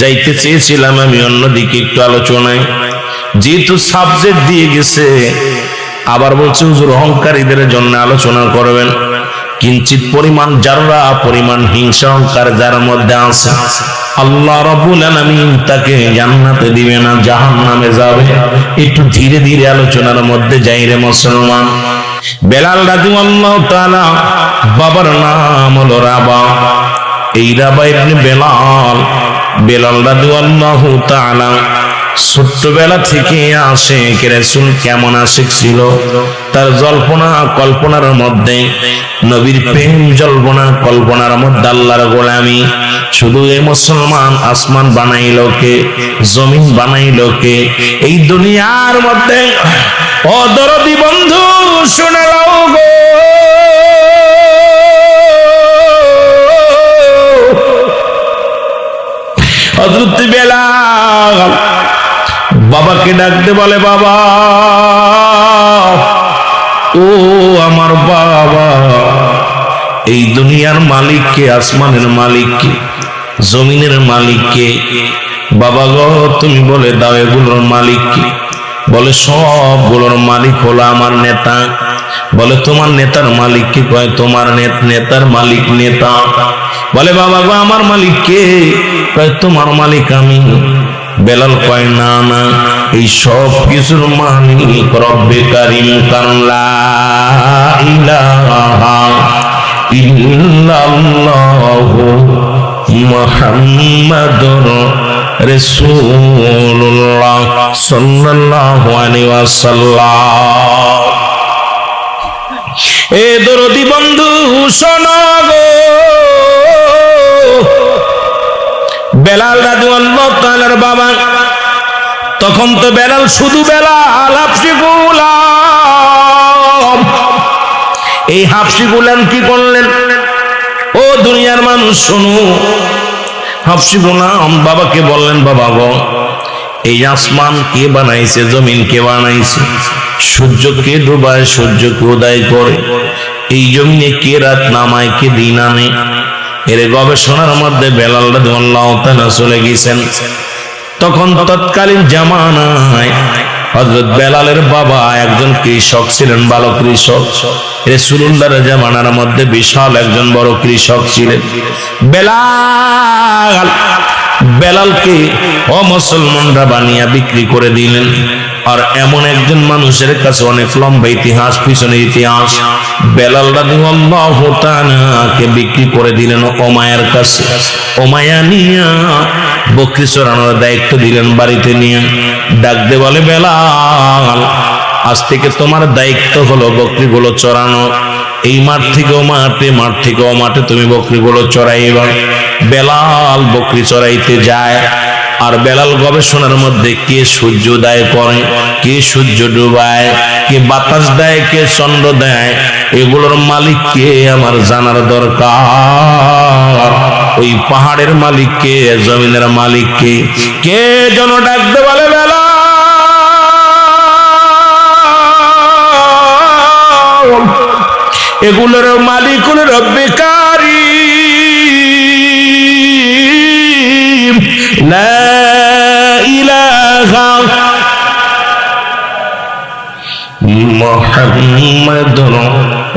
যাইতে চেয়েছিলাম আমি অন্যদিকে একটু আলোচনায়। যেহেতু সাবজেক্ট দিয়ে গেছে, আবার বলছে হুজুর অহংকারীদের জন্য আলোচনা করবেন। কিঞ্চিত পরিমাণ যারা পরিমাণ হিংসা, অহংকার যার মধ্যে আছে। আল্লাহ রবুল তাকে জান্নাতে দিবে না, জাহান্নামে যাবে। একটু ধীরে ধীরে আলোচনার মধ্যে যাই রে মুসলমান। বেলাল রাজু আল্লাহ তাআলা বাবার নাম হলো রাবা। এই রাবা ইবনে বেলাল বেলাল রাজু আল্লাহ তাআলা ছোট্টবেলা থেকে আসে রাসূল কেমন আশিক ছিল? তার জল্পনা, কল্পনার মধ্যে, নবীর প্রেম জল্পনা, কল্পনার মধ্যে আল্লাহর গোলামি। শুধু এই মুসলমান আসমান বানাইলো কে, জমিন বানাইলো কে, এই দুনিয়ার মধ্যে অদরদি বন্ধু শোনালো গো। বেলাল। বাবাকে ডাকতে বলে, বাবা, ও আমার বাবা, এই দুনিয়ার মালিককে আসমানের মালিককে জমিনের মালিককে বাবা গো, তুমি বলে দাও, এগুলোর মালিককে বলে, সবগুলোর মালিক হলো আমার নেতা। বলে, তোমার নেতার মালিক কি? কয়, তোমার নেত- নেতার মালিক নেতা। বলে, বাবা গো, আমার মালিক কে? কয়, তোমার মালিক আমি। বেলাল কয়, না না, এই সব কিছুর মালিক রব্বে কারিম ইলাহা ইল্লাল্লাহু মুহাম্মাদুর রাসূলুল্লাহ সাল্লাল্লাহু আলাইহি ওয়াসাল্লাম। এ দরদি বন্ধু, শোনো গো। বেলাল রাজু তাআলার বাবা। তখন তো বেলাল শুধু বেলাল, হাফসি গুলাম। এই হাফসি গুলাম কি করলেন? ও দুনিয়ার মানুষ, শোনো। হাফসি গুলাম বাবাকে বললেন, বাবা গো, এই আসমান কে বানাইছে, জমিন কে বানাইছে? সূর্য কে ডুবায় সূর্য কে উদয় করে। এই জমিনে কে রাত নামায়, কে দিন আনে এর গবেষণার মধ্যে বেলাল চলে গেছেন। তখন তৎকালীন জামানায় হযরত বেলালের বাবা একজন কৃষক ছিলেন, ভালো কৃষক। রাসূলুল্লাহর জামানার মধ্যে বিশাল একজন বড় কৃষক ছিলেন। বেলাল, বেলালকে অমুসলমানরা বানিয়ে বিক্রি করে দিলেন। আর এমন একজন মানুষের কাছে অনেক লম্বা ইতিহাস পিছনে ইতিহাস। বেলাল রাদিয়াল্লাহু বিক্রি করে দিলেন ওমায়ার কাছে। ওমায়া নিয়া বকরি চড়ানোর দায়িত্ব দিলেন বাড়িতে নিয়ে। ডাকতে বলে, বেলাল, আজ থেকে তোমার দায়িত্ব হলো বকরিগুলো চড়ানো। এই মাঠ থেকে ও মাঠে, মাঠ থেকে ও মাঠে তুমি বকরিগুলো চড়াইবা। বেলাল বকরি চড়াইতে যায়। আর বেলাল গবেষণার মধ্যে কে সূর্য উদয় করে, কে সূর্য ডুবায়, কে বাতাস দেয়, কে চন্দ্র দেয়, এগুলোর মালিক কে আমার জানার দরকার। ওই পাহাড়ের মালিক কে জমিনের মালিক কে কে যেন ডাকতে বলে বেলা এগুলোর মালিক হল রব্বে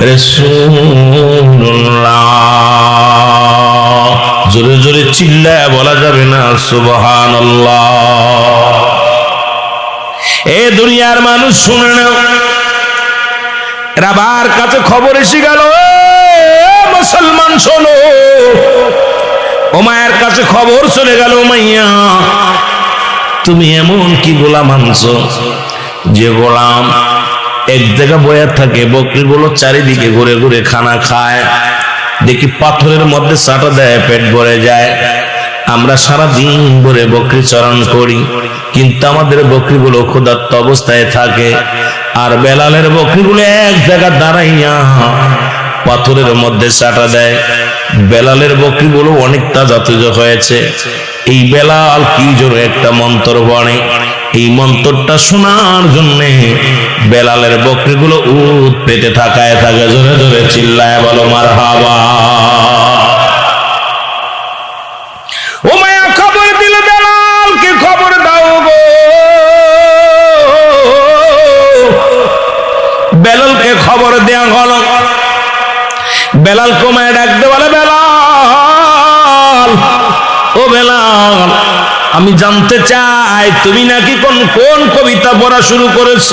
রাসূলুল্লাহ। জোরে জোরে চিল্লায় বলা যাবে না, সুবহানাল্লাহ। এ দুনিয়ার মানুষ শুনে নাও। রাবার কাছে খবর এসে গেল। ও মায়ের কাছে খবর চলে গেল মাইয়া তুমি এমন কি গোলাম আনছো যে গোলাম এক জায়গা বয়ে থাকে, বকরিগুলো চারিদিকে ঘুরে ঘুরে খানা খায়, দেখি পাথরের মধ্যে চাটা দেয়, পেট ভরে যায়। আমরা সারা দিন ভরে বকরি চরণ করি, কিন্তু আমাদের বকরিগুলো ক্ষুধার্ত অবস্থায় থাকে। আর বেলালের বকরিগুলো এক জায়গা দাঁড়াইয়া পাথরের মধ্যে চাটা দেয়। বেলালের বকরিগুলো অনেক তাজা হয়েছে। এই বেলাল কি জোরে একটা মন্তর বাণী। এই মন্তরটা শোনার জন্যে বেলালের বকরিগুলো উত পেতে থাকায় থাকে, জোরে জোরে চিল্লায় বলো মার হাবা বেলাল কমায় ডাকতে বলে, বেলাল, ও বেলাল, আমি জানতে চাই তুমি নাকি কোন কোন কবিতা পড়া শুরু করেছ?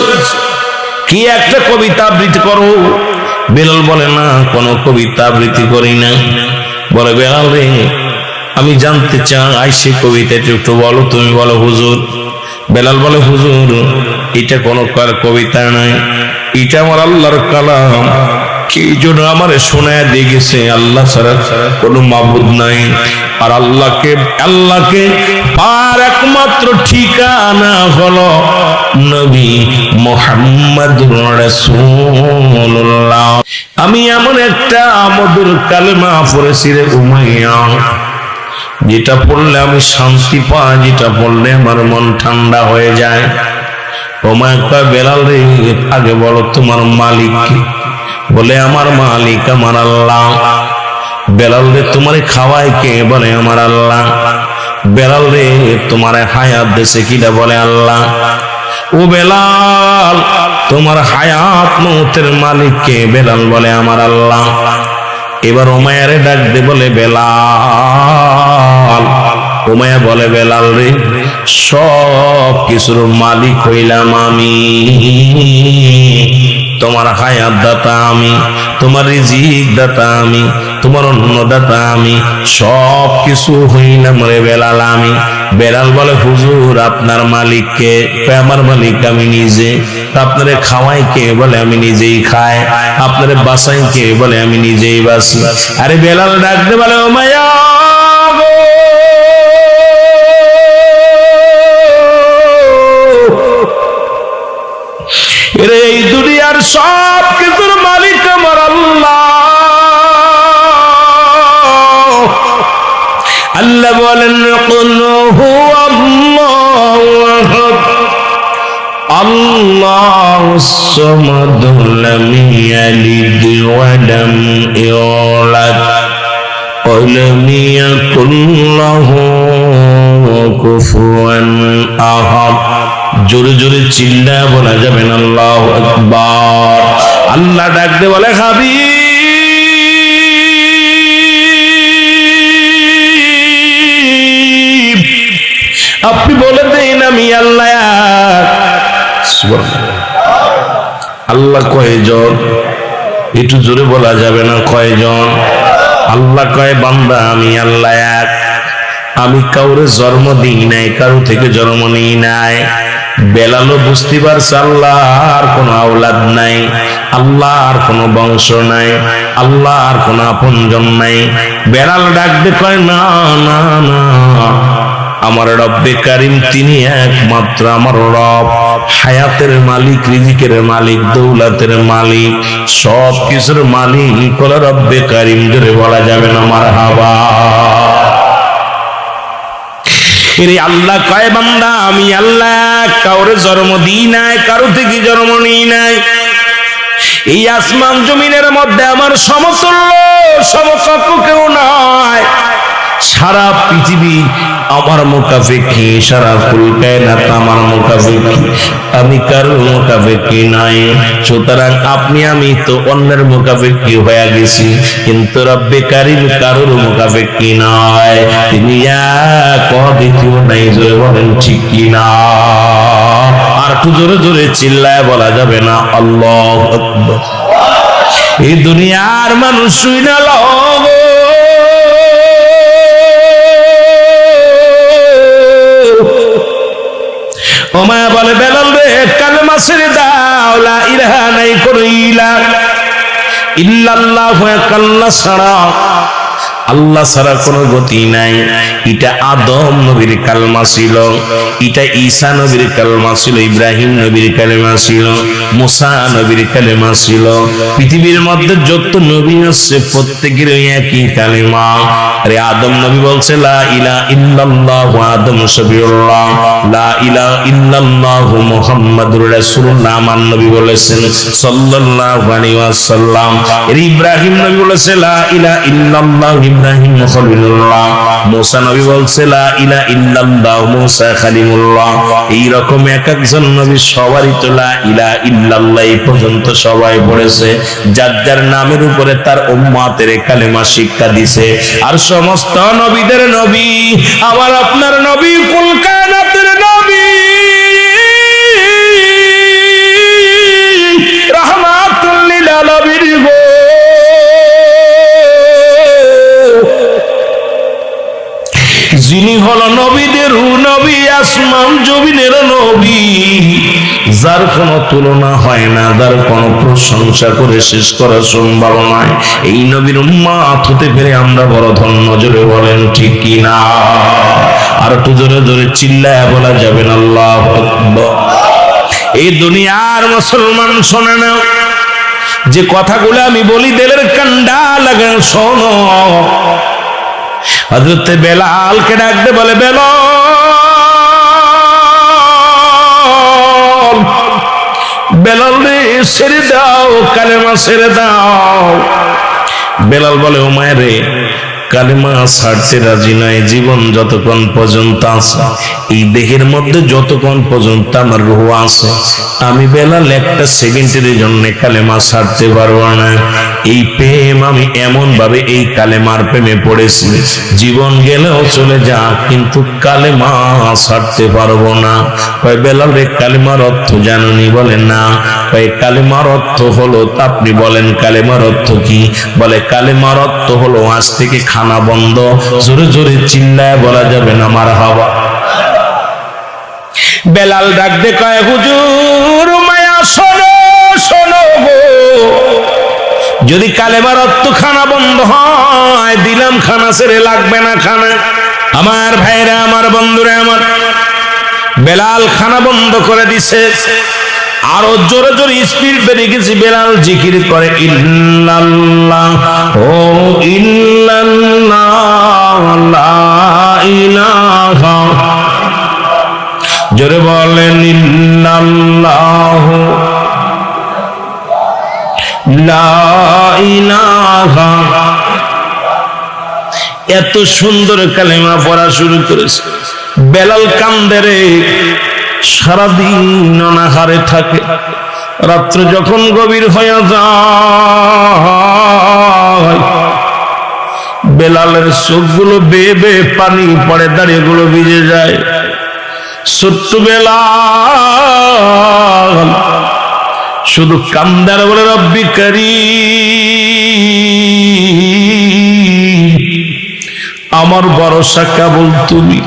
কি একটা কবিতা আবৃত্তি করো। বেলাল বলে, না, কোনো কবিতা আবৃত্তি করি না। বলে, বেলাল রে, আমি জানতে চাই সে কবিতাটি একটু বলো, তুমি বলো, হুজুর। বেলাল বলে, হুজুর, এটা কোনো কবিতা নয়, এটা আমার আল্লাহর কালাম। কি জন্য আমার শোনায় দিয়ে গেছে আল্লাহ মাবুদ নাই। আর আল্লাহকে আল্লাহকে পার একমাত্র ঠিকানা হলো নবী রাসূলুল্লাহ। আমি এমন একটা মধুর কালেমা পড়েছি রে উমাইয়া। যেটা পড়লে আমি শান্তি পাই, যেটা পড়লে আমার মন ঠান্ডা হয়ে যায়। ওমা একটা বেলাল রে, আগে বলো তোমার মালিক? বলে, আমার মালিক, আমার আল্লাহ। বেলাল রে, তোমারে খাওয়ায় কে বলে, আমার আল্লাহ? বেলাল রে, তোমার হায়াত দেশে কিটা বলে, আল্লাহ? ও বেলাল, তোমার হায়াত মৌতের মালিক কে বেলাল বলে, আমার আল্লাহ? এবার ওমায়ারে ডাক দে বলে, বেলাল। ওমায়া বলে, বেলাল রে সব কিছুর মালিক হইলাম আমি। তোমার হায়াত দাতা আমি, তোমার রিজিক দাতা আমি, তোমার অন্নদাতা আমি সব কিছু হইলাম রে বেলাল আমি। বেলাল বলে, হুজুর, আপনার মালিককে, আমার মালিক আমি নিজে, আপনারে খাওয়াই কে বলে আমি নিজেই খাই, আপনারে বাসাই কে বলে আমি নিজেই বাসি। আরে বেলাল ডাকতে বলে, ও মায়া সব কিছুর মালিক আমার আল্লাহ আল্লাহ বলেন কুল হুয়া আল্লাহু আহাদ الله الصمد لم يلد ولم يولد ولم يكن له كفوا أحد জোরে জোরে চিল্লা বলা যাবে আল্লাহ আকবার। আল্লাহ ডাকতে বলে খাবি আপনি বলে দেন আমি আল্লাহ। আল্লাহ কয়জন? একটু জোরে বলা যাবে না, কয়জন? আল্লাহ কয়, বান্দা, আমি আল্লাহ আমি কাউরে জন্ম দিই নাই, কারও থেকে জন্ম নিই নাই। বেলালো বুঝতে পারছে আল্লাহ আর কোনো আওলাদ নাই আল্লাহর কোনো বংশ নাই, আল্লাহ আর কোনো আপনজন নাই। বেলাল ডাকতে কয়, না না না, আমার রব্বে কারিম, তিনি একমাত্র আমার রব। হায়াতের মালিক, রিজিকের মালিক, দৌলাতের মালিক সব কিছুর মালিক রব্বে কারিম। ধরে বলা যাবে না আমার হাবা এরে আল্লাহ কয়, বান্দা, আমি আল্লাহ, কাউরে জন্ম দিই নাই, কারও থেকে জন্ম নিই নাই। এই আসমান জমিনের মধ্যে আমার সমতুল্য, সমকক্ষ কেউ নয় সারা পৃথিবী আমার মোকাফেকি সারা ফুলকায়নাত আমার মোকাফেকি আমি কারোর মোকাফেকি নাই। সুতরাং আপনি, আমি তো অন্যের মোকাফেকি হয়ে গেছি, কিন্তু রব্বে কারিম কারোর মোকাফেকি নয় তিনি এক, অদ্বিতীয় নাই, জোরে বলেন, ঠিক কি না? আর একটু জোরে জোরে চিল্লায় বলা যাবে না, আল্লাহ এই দুনিয়ার মানুষ শুই না ওমায়া বলে, বেলাল রে, কালেমা ছেড়ে দাও, লা নাই কোনো ইলা ইল্লাল্লাহু একাল্লা ছাড়া, আল্লাহ ছাড়া কোনো গতি নাই। এটা আদম নবীর কালমা ছিল, এটা ঈসা নবীর কালমা ছিল, ইব্রাহিম নবীর কালমা ছিল। নবীর কালেমা ছিল। পৃথিবীর মধ্যে যত নবী আছে প্রত্যেকের একই কালেমা। আরে আদম নবী বলছে, লা ইলা আদম সবিউল্লাহ লা ইলা মুহাম্মাদুর রাসূলুল্লাহ। নবী বলেছেন, সাল্লাল্লাহু আলাইহি ওয়াসাল্লাম। ইব্রাহিম নবী বলেছে, লা ইলা ইব্রাহিম খলিলুল্লাহ। মুসা নবী বলছে, লা ইলা মুসা এই রকম এক একজন নবী সবারই তো লা ইলা ইল্লাল্লাহ পর্যন্ত সবাই পড়েছে। যার যার নামের উপরে তার উম্মাতের কালেমা শিক্ষা দিছে। আর সমস্ত নবীদের নবী আমার আপনার নবী কুল কায়নাতের নবী। যিনি হলো নবীদের নবী, আসমান জমিনের নবী। যার কোনো তুলনা হয় না, যার কোনো প্রশংসা করে শেষ করা সম্ভব নয়। এই নবীর উম্মাত হতে পেরে আমরা বড় ধন্য, জোরে বলেন ঠিক কি না? আর একটু জোরে জোরে চিল্লায় বলা যাবে না, আল্লাহ। এই দুনিয়ার মুসলমান, শোনে না। যে কথাগুলো আমি বলি, দেলের কান্ডা লাগান শোনো। হজরতে বেলালকে ডাকতে বলে, বেলাল বেলাল রে ছেড়ে দাও কালেমা ছেড়ে দাও। বেলাল বলে ও মায়ের রে কালেমা ছাড়তে রাজি নয় জীবন যতক্ষণ পর্যন্ত আছে, এই দেহের মধ্যে যতক্ষণ পর্যন্ত আমার রুহ আছে, আমি বেলাল একটা সেকেন্ডের জন্য কালেমা ছাড়তে পারব না। এই প্রেম আমি এমন ভাবে এই কালেমার প্রেমে পড়েছি, জীবন গেলেও চলে যা, কিন্তু কালেমা ছাড়তে পারব না। বেলাল রে, কালেমার অর্থ জানুনি, বলে না। কালেমার অর্থ হলো, আপনি বলেন কালেমার অর্থ কি? বলে, কালেমার অর্থ হলো, আজ থেকে খানা বন্ধ। জোরে জোরে চিল্লায় বলা যাবে না হাওয়া বেলাল কয়, হুজুর, মায়া, শোনো শোনো যদি কালেমার অর্থ খানা বন্ধ হয়, দিলাম খানা ছেড়ে লাগবে না খানা। আমার ভাইরা, আমার বন্ধুরা, আমার বেলাল খানা বন্ধ করে দিছে। আরও জোরে জোরে স্পিড বেড়ে গেছে বেলাল জিকির করে ইল্লাল্লাহ ও ইল্লাল্লাহ জোরে বলেন ইল্লাল্লাহ এত সুন্দর কালেমা পড়া শুরু করেছে। বেলাল কান্দে রে। সারাদিন অনাহারে থাকে। রাত্র যখন গভীর হয়ে যায়, বেলালের চোখগুলো বেয়ে বেয়ে পানি পড়ে দাঁড়িয়ে গুলো ভিজে যায়। ছোট্ট বেলাল শুধু কান্দার বলে, রব্বি করি আমার ভরসা কেবল তুমি,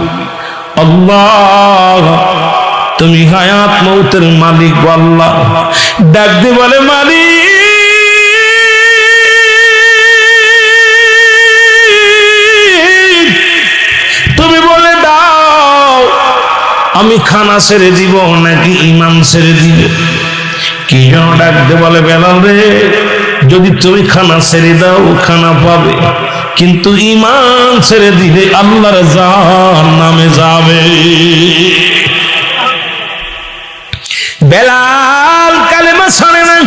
আল্লাহ। তুমি হায়াত মৌতের মালিক, আল্লাহ। ডাক দিয়ে বলে, মালিক, তুমি বলে দাও, আমি খানা ছেড়ে দিব, নাকি ইমান ছেড়ে দিব? কি যেন ডাকতে বলে, বেলাল রে, যদি তুমি খানা ছেড়ে দাও, খানা পাবে। কিন্তু ইমান ছেড়ে দিলে আল্লাহর জান নামে যাবে। বেলাল কালেমা ছাড়ে না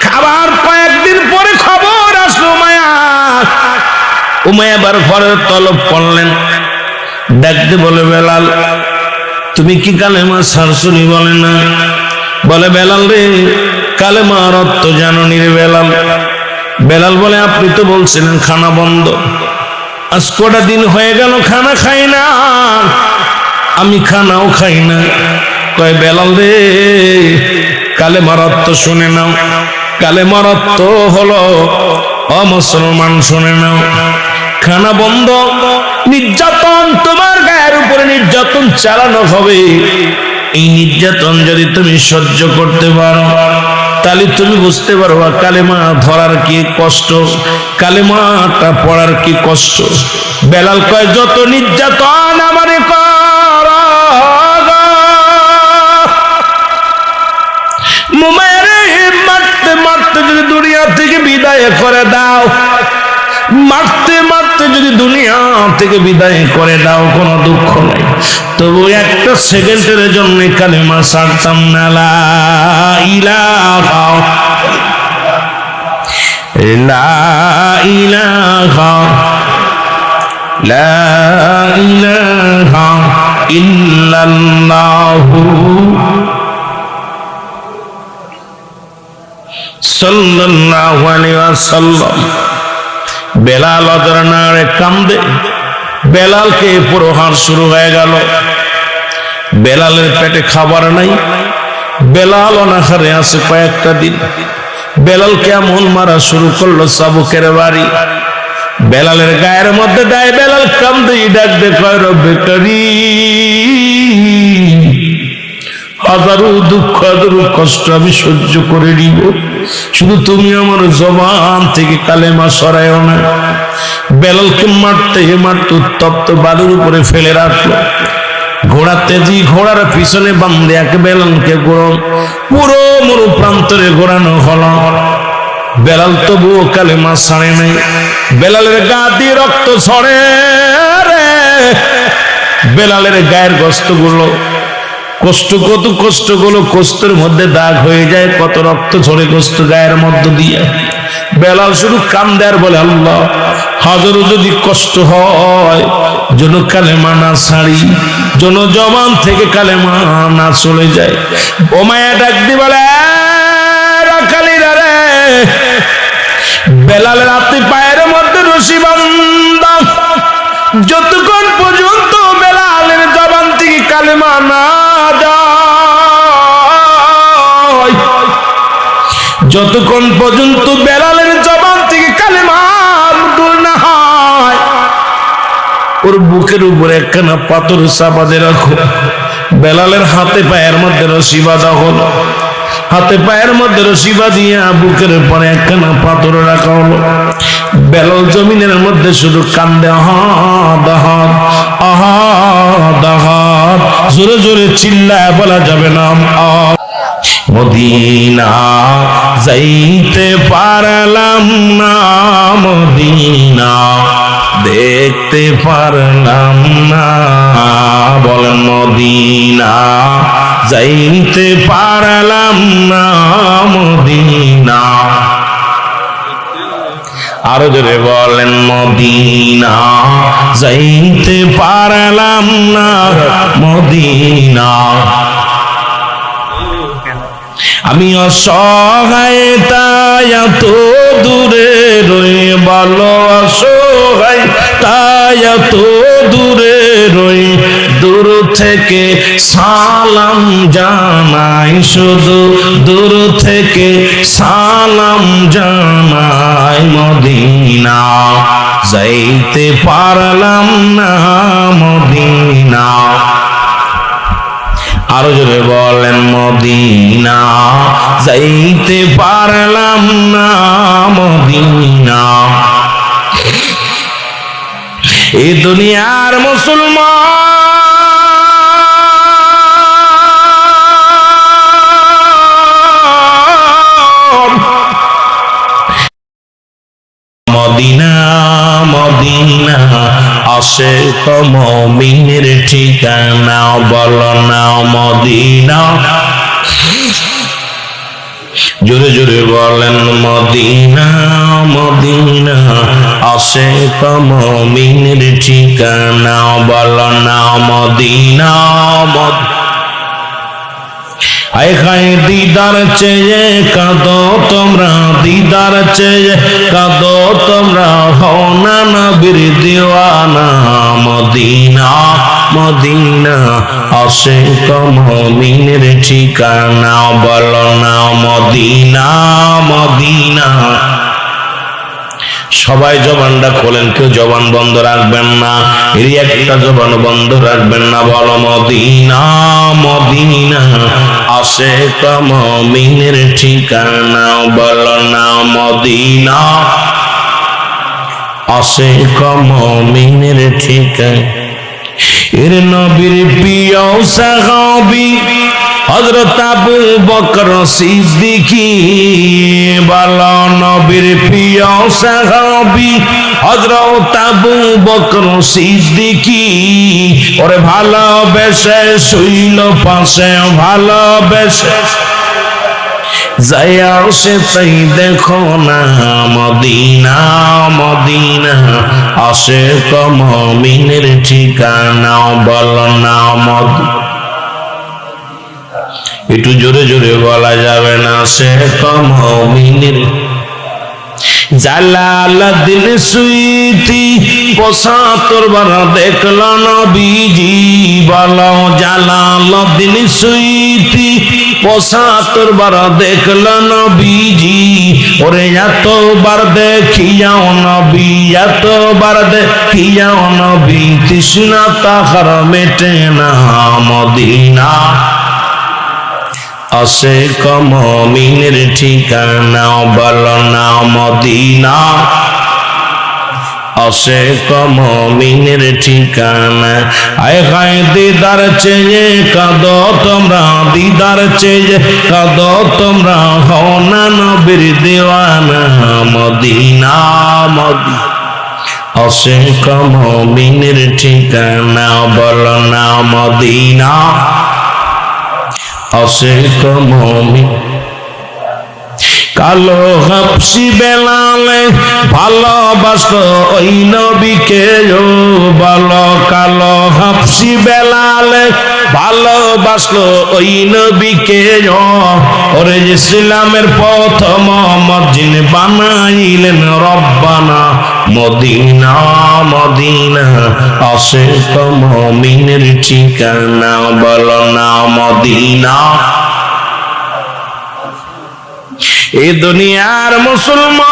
খাবার কয়েকদিন পরে খবর আসলো মায়া উমায় আবার ঘরের তলব পড়লেন দেখতে বলে, বেলাল, তুমি কি কালেমা ছাড়ছুনি বলে না? বলে, বেলাল রে কালেমার অর্থ জাননি রে বেলাল। বেলাল বলে, আপনি তো বলছিলেন খানা বন্ধ। আজ কটা দিন হয়ে গেল, খানা খাই না। আমি খানাও খাই না। কয়, বেলাল রে, কালে মারত্ব শুনে নাও। কালে মারত্ব হলো অমুসলমান শুনে নাও। খানা বন্ধ, নির্যাতন তোমার গায়ের উপরে নির্যাতন চালানো হবে। এই নির্যাতন যদি তুমি সহ্য করতে পারো, তাহলে তুমি বুঝতে পারবা কালেমা ধরার কি কষ্ট, কালেমাটা পড়ার কি কষ্ট। বেলাল কয়, যত নির্যাতন করে দাও। মারতে মারতে যদি দুনিয়া থেকে বিদায় করে দাও, কোনো দুঃখ নাই। তবু একটা সেকেন্ডের জন্য কালেমা ছাড়তাম না। লা ইলাহা লা ইল্লাল্লাহু সাল্লাল্লাহু আলাইহি ওয়াসাল্লাম। বেলাল অদরনারে কান্দে। বেলালকে প্রহার শুরু হয়ে গেল। বেলালের পেটে খাবার নাই। বেলাল অনাহারে আছে কয়েকটা দিন। বেলাল কেমন মারা শুরু করল সাবুকের বাড়ি। বেলালের গায়ের মধ্যে দেয়, বেলাল কান্দে, ডাক দে, কয় রব্বে করি হাজারো দুঃখ, হাজারো কষ্ট আমি সহ্য করে নিব। শুধু তুমি আমার জবান থেকে কালেমা সরায় না। বেলালকে মারতে মারতে উত্তপ্ত বালুর উপরে ফেলে রাখল। ঘোড়া তেজি, ঘোড়ার পিছনে বান্ধে এক বেলালকে ঘোড়ো পুরো মরু প্রান্তরে ঘোরানো হলো। বেলাল তবুও কালেমা ছাড়ে নাই। বেলালের গা দিয়ে রক্ত ছড়ে রে। বেলালের গায়ের গস্তগুলো কষ্ট কত কষ্টগুলো কষ্টের মধ্যে দাগ হয়ে যায়, কত রক্ত ঝরে কষ্ট গায়ের মধ্য দিয়ে। বেলাল শুধু কান্দে আর বলে, আল্লাহ, হাজারো যদি কষ্ট হয়, যেন কালেমা না ছাড়ি, যেন জবান থেকে কালেমা না চলে যায়। ও মায়া ডাক দি বলে বেলালের আপনি পায়ের মধ্যে রশি বান্দা যতক্ষণ পর্যন্ত বেলালের জবান থেকে দূর না হয়, ওর বুকের উপরে একখানা পাথর চাপাতে রাখো। বেলালের হাতে পায়ের মধ্যে রশি বাঁধা হলো। হাতে পায়ের মধ্যে রশি বাঁধিয়া বুকের পরে একখানা পাথর রাখা হলো। বেলাল জমিনের মধ্যে শুধু কান্দে আহাদ আহাদ আহাদ জোরে জোরে চিল্লায় বলা যাবে না। মদিনা যাইতে পারলাম না মদিনা, দেখতে পারলাম না। বল মদিনা, যাইতে পারলাম না মদিনা। আরও জোরে বলেন মদিনা, যাইতে পারলাম না মদিনা। আমি অসহায়, তাই এত দূরে রয়ে বলো অসহায়, তাই এত দূরে রয়ে দূর থেকে সালাম জানাই শুধু, দূর থেকে সালাম জানাই মদিনা। যাইতে পারলাম না মদিনা। আরও জোরে বলেন মদিনা যাইতে পারলাম না মদিনা। এই দুনিয়ার মুসলমান। মদিনা মদিনা আসে কমিনের ঠিকানা বল না মদিনা। জোরে জোরে বলেন মদিনা মদিনা। আসে কমিনের ঠিকানা বল না মদিনা মদিনা আয় হায় দিদার চেয়ে কাঁদো তোমরা, দিদার চেয়ে কাঁদো তোমরা। হও না নবীর দিওয়ানা, মদিনা মদিনা আসে কমিনের ঠিকানা। বলো না মদিনা মদিনা। সবাই জবানটা খোলেন, কেউ জবান বন্ধ রাখবেন না, এরই একটা জবান বন্ধ রাখবেন না, বলো মদিনা মদিনা, আসে কমিনের ঠিকানা, বলো না মদিনা, আসে কমিনের ঠিকানা। এর নবীর প্রিয় সাহাবী হযরত আবু বকর সিদ্দিকী বলো, নবীর প্রিয় সাহাবী। হযরত আবু বকর সিদ্দিকী, ওরে ভালোবেসে শুইল পাশে, ভালোবেসে। যায়া সে তাই দেখো না, মদিনা মদিনা। আসে কমিনের ঠিকানা, বল না মদ একটু জোরে জোরে বলা যাবে না, সে পঁচাত্তর বার দেখল নবীজি, বল জালালাদিন সুইতি পঁচাত্তর বার দেখল নবীজি, ওরে এতবার দেখিয়াও নবী, এতবার দেখিয়াও নবী, তৃষ্ণা তাহার মেটে না মদিনা। আসে কমিনের ঠিকানা বল না মদিনা। আসে কমিনের ঠিকানা। আয় হায় দিদার চেয়ে কাদ তোমরা, দিদার চেয়ে কাদ তোমরা, হও না নবীর দেওয়ানা মদিনা মদিনা। আসে কমিনের ঠিকানা বল না মদিনা। অশেখ মমি কালো হাফসি বেলালে ভালোবাসত ওই নবীকে বলো, কালো হাফসি বেলালে ভালোবাসলো ওই নবীকে ওরে ইসলামের প্রথম মসজিদ বানাইলেন রব্বানা, মদিনা মদিনা। অশেষ মমিনের ঠিকানা, বলো না মদিনা। এ দুনিয়ার মুসলমান।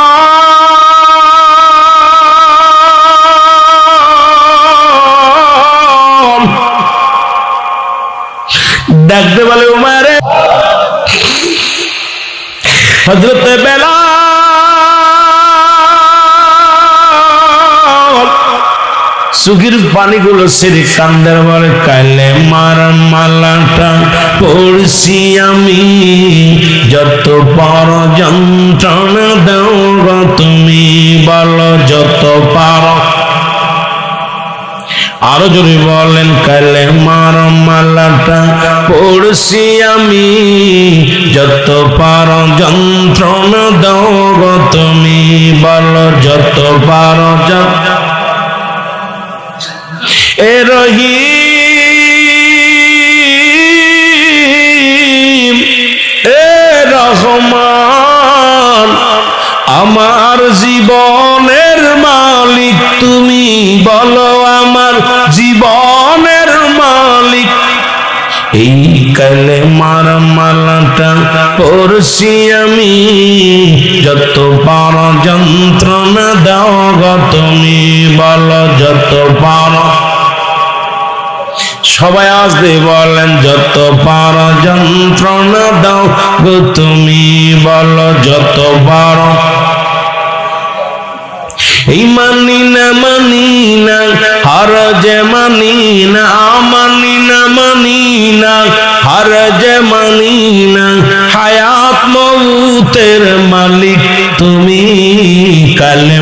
ডাকতে বলে উমারে। হজরতে বেলা সুগির পানিগুলো সেরে কান্দের বলে কালে মার মালাটা পড়ছি আমি। যত পর যন্ত্রণা দাও তুমি, বলো যত পার। আরও জোরে বলেন কালে মার মালাটা পড়ছি আমি। যত পার যন্ত্রণা দাও তুমি, বলো যত পার যত এ রহিম, এ রহমান, আমার জীবনের মালিক তুমি বলো আমার জীবনের মালিক। এই কালে মার মালাটা পড়ছি আমি যত পার যন্ত্রণা দাও গো তুমি বলো যত পার সবাই আসবে বলেন, যত পার যন্ত্রণা দাও গো তুমি বলো, যত পার। এই মানি না মানি না, হর যে মানি না মানি না মানি না, হর যে মানি না, হায়াত মৌতের মালিক তুমি কালে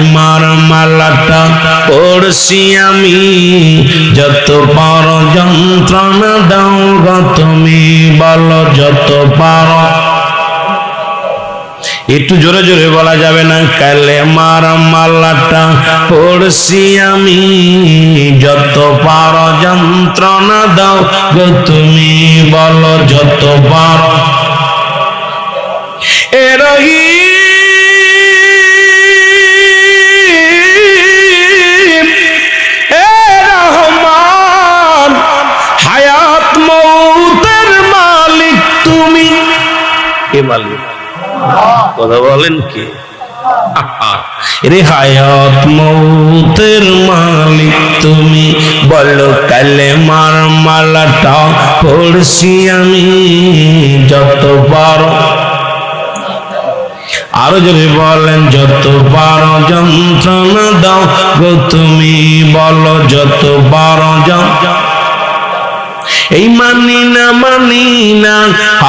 পড়ছি আমি। যত পার যন্ত্রণা দাও তুমি, বলো যত পার। একটু জোরে জোরে বলা যাবে না কালে মার মাল্লাটা পড়ছি আমি। যত পার যন্ত্রণা দাও গো তুমি, বলো যত পার। এ কথা বলেন কি? মৌতের মালিক তুমি। বলো কালে মার মালাটা পড়ছি আমি যত আরও যদি বলেন যত পারো যন্ত্রণা দাও গো তুমি, বলো যত পারো যন্ত্রণা এই মানি না মানি না,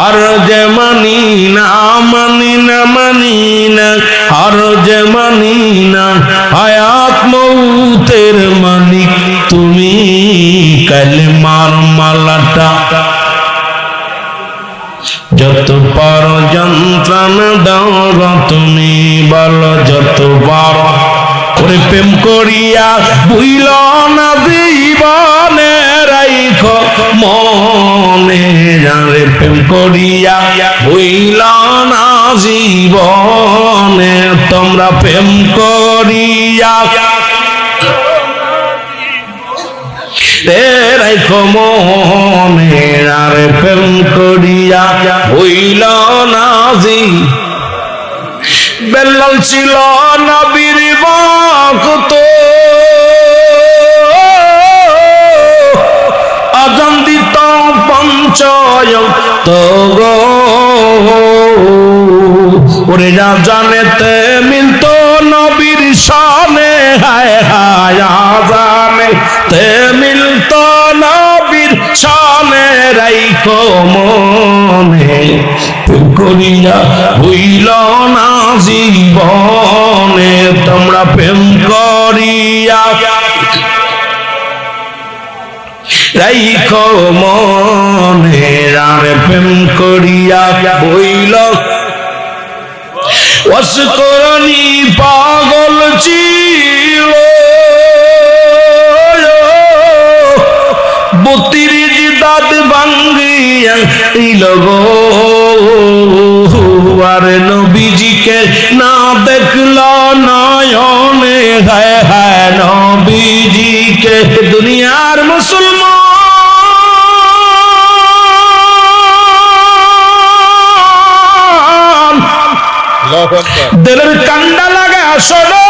আর যে মানি না মানি না মানি না, আর যে মানি না, হায়াত মৌতের মালিক তুমি কালে মার মালাটা। যত পার যন্ত্রণা দাও তুমি বলো, যত পার। ওরে প্রেম করিয়া বুইল না জীবনে রাইখ মনে জানে প্রেম করিয়া বুইল না জীবনে, তোমরা প্রেম করিয়া রাইখো মনে আর প্রেম করিয়া হইল নাজি বেল্লাল ছিল নবীর ভক্ত। পঞ্চয় তো গো। ওরে যা জানেতে মিলত নবীর শানে, হায় হায় আজানে তে মিলত নবীর শানে, রাইখো মনে। করিয়া হইল না জীবনে, তোমরা প্রেম করিয়া রাইখো মনে আর প্রেম করিয়া বইল। অসকরণী পাগল ছিল। বত্রিশ দাঁত ভাঙ্গিয়া আর নবীজিকে না দেখল নয়নে। হায় হায় নবীজিকে দুনিয়ার মুসলমান দিলের কান্ডা লাগা শোনো।